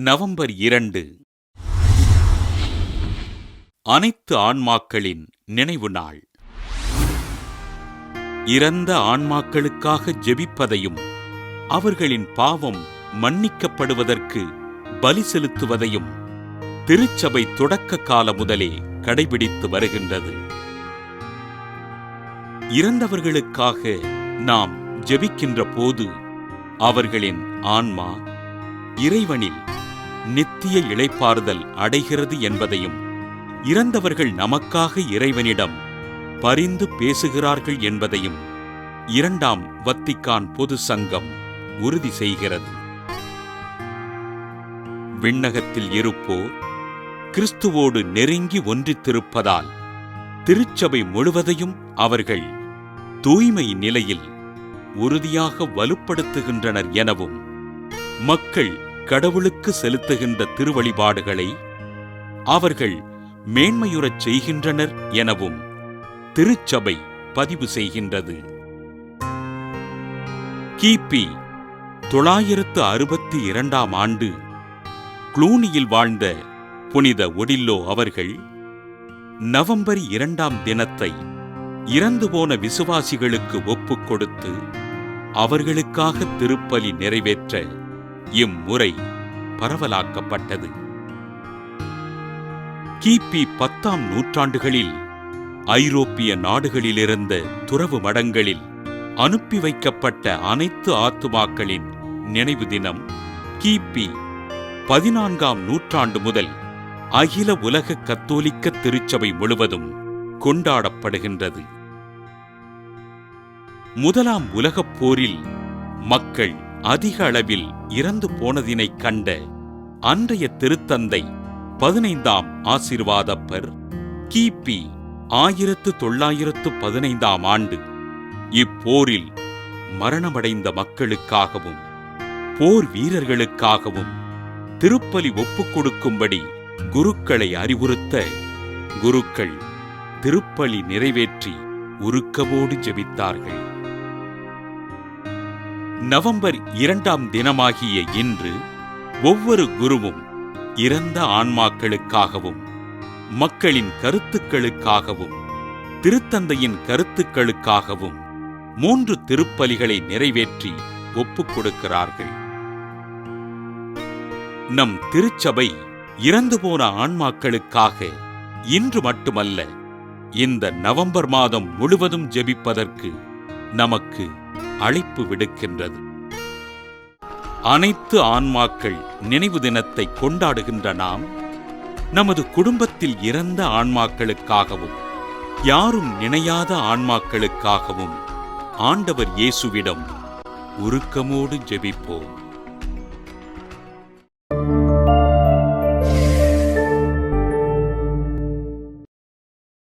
November இரண்டு. அனைத்து ஆன்மாக்களின் நினைவு நாள். இறந்த ஆன்மாக்களுக்காக ஜெபிப்பதையும் அவர்களின் பாவம் மன்னிக்கப்படுவதற்கு பலி செலுத்துவதையும் திருச்சபை தொடக்க கால முதலே கடைபிடித்து வருகின்றது. இறந்தவர்களுக்காக நாம் ஜெபிக்கின்ற போது அவர்களின் ஆன்மா இறைவனில் நித்திய இளைப்பாறுதல் அடைகிறது என்பதையும் இறந்தவர்கள் நமக்காக இறைவனிடம் பரிந்து பேசுகிறார்கள் என்பதையும் இரண்டாம் வத்திக்கான் பொது சங்கம் உறுதி செய்கிறது. விண்ணகத்தில் இருப்போர் கிறிஸ்துவோடு நெருங்கி ஒன்றித்திருப்பதால் திருச்சபை முழுவதையும் அவர்கள் தூய்மை நிலையில் உறுதியாக வலுப்படுத்துகின்றனர் எனவும் மக்கள் கடவுளுக்கு செலுத்துகின்ற திருவழிபாடுகளை அவர்கள் மேன்மையுறச் செய்கின்றனர் எனவும் திருச்சபை பதிவு செய்கின்றது. கிபி தொள்ளாயிரத்து அறுபத்தி இரண்டாம் ஆண்டு குளூனியில் வாழ்ந்த புனித ஒடில்லோ அவர்கள் நவம்பர் இரண்டாம் தினத்தை இறந்து போன விசுவாசிகளுக்கு ஒப்புக் கொடுத்து அவர்களுக்காக திருப்பலி நிறைவேற்ற இம்முறை பரவலாக்கப்பட்டது. கிபி பத்தாம் நூற்றாண்டுகளில் ஐரோப்பிய நாடுகளிலிருந்த துறவு மடங்களில் அனுப்பி வைக்கப்பட்ட அனைத்து ஆத்துமாக்களின் நினைவு தினம் கிபி பதினான்காம் நூற்றாண்டு முதல் அகில உலக கத்தோலிக்க திருச்சபை முழுவதும் கொண்டாடப்படுகின்றது. முதலாம் உலகப் போரில் மக்கள் அதிக அளவில் இறந்து போனதினைக் கண்ட அன்றைய திருத்தந்தை பதினைந்தாம் ஆசிர்வாதப்பர். கிபி ஆயிரத்து தொள்ளாயிரத்து பதினைந்தாம் ஆண்டு. இப்போரில் மரணமடைந்த மக்களுக்காகவும் போர் வீரர்களுக்காகவும் திருப்பலி ஒப்புக் கொடுக்கும்படி குருக்களை அறிவுறுத்த குருக்கள் திருப்பலி நிறைவேற்றி உருக்கமோடு ஜெபித்தார்கள். நவம்பர் இரண்டாம் தினமாகிய இன்று ஒவ்வொரு குருவும் இறந்த ஆன்மாக்களுக்காகவும் மக்களின் கருத்துக்களுக்காகவும் திருத்தந்தையின் கருத்துக்களுக்காகவும் மூன்று திருப்பலிகளை நிறைவேற்றி ஒப்புக் கொடுக்கிறார்கள். நம் திருச்சபை இறந்து போன ஆன்மாக்களுக்காக இன்று மட்டுமல்ல இந்த நவம்பர் மாதம் முழுவதும் ஜெபிப்பதற்கு நமக்கு அழைப்பு விடுக்கின்றது. அனைத்து ஆன்மாக்கள் நினைவு தினத்தை கொண்டாடுகின்ற நாம் நமது குடும்பத்தில் இறந்த ஆன்மாக்களுக்காகவும் யாரும் நினையாத ஆன்மாக்களுக்காகவும் ஆண்டவர் இயேசுவிடம் உருக்கமோடு ஜெபிப்போம்.